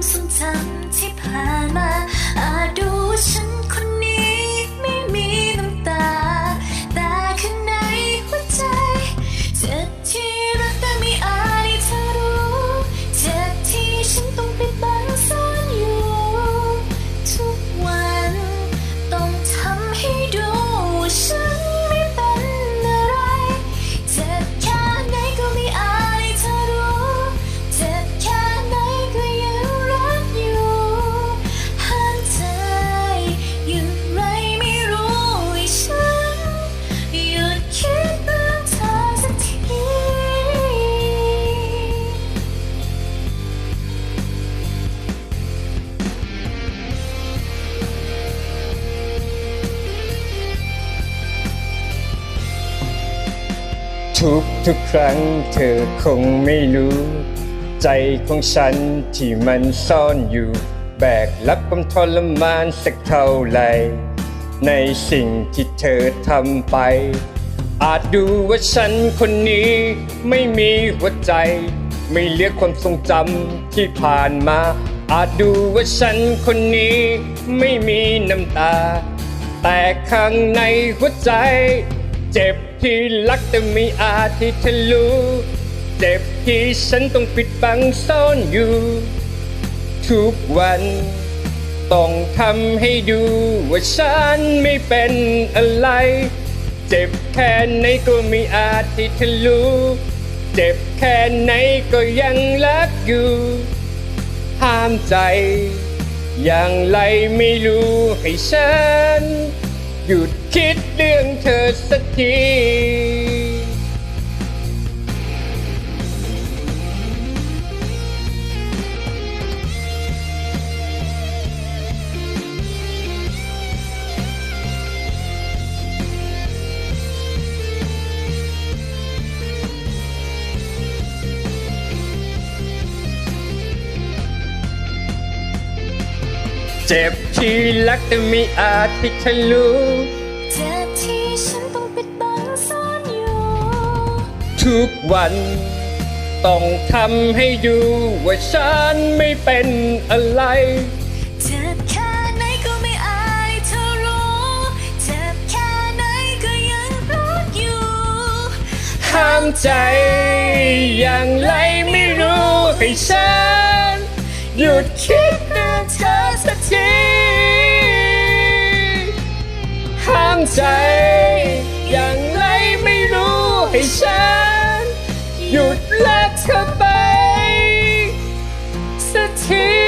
ความทรงจำที่ผ่านมา ทุกทุกครั้งเธอคงไม่รู้ ใจของฉันที่มันซ่อนอยู่ แบกรับความทรมานสักเท่าไหร่ในสิ่งที่เธอทำไป อาจดูว่าฉันคนนี้ไม่มีหัวใจ ไม่เลือความทรงจำที่ผ่านมา อาจดูว่าฉันคนนี้ไม่มีน้ำตา แต่ข้างในหัวใจ เจ็บ ที่รักแต่ไม่อาจที่ทะลุเจ็บที่ฉันต้องปิดบังซ่อนอยู่ ทุกวัน ต้องทำให้ดูว่าฉันไม่เป็นอะไร เจ็บแค่ไหนก็ไม่อาจที่ทะลุเจ็บแค่ไหนก็ยังรักอยู่ห้ามใจ อย่างไรไม่รู้ให้ฉัน หยุดคิดเรื่องเธอสักที เจ็บที่รักแต่ไม่อาจที่ทะลุเจ็บที่ฉันต้องปิดบังซ่อนอยู่ ทุกวัน ต้องทำให้ดูว่าฉันไม่เป็นอะไร เจ็บแค่ไหนก็ไม่อายเธอรู้ เจ็บแค่ไหนก็ยังรักอยู่ ห้ามใจ อย่างไรไม่รู้ให้ฉัน หยุดคิดเให้ฉัน หยุดรักเธอไปสักที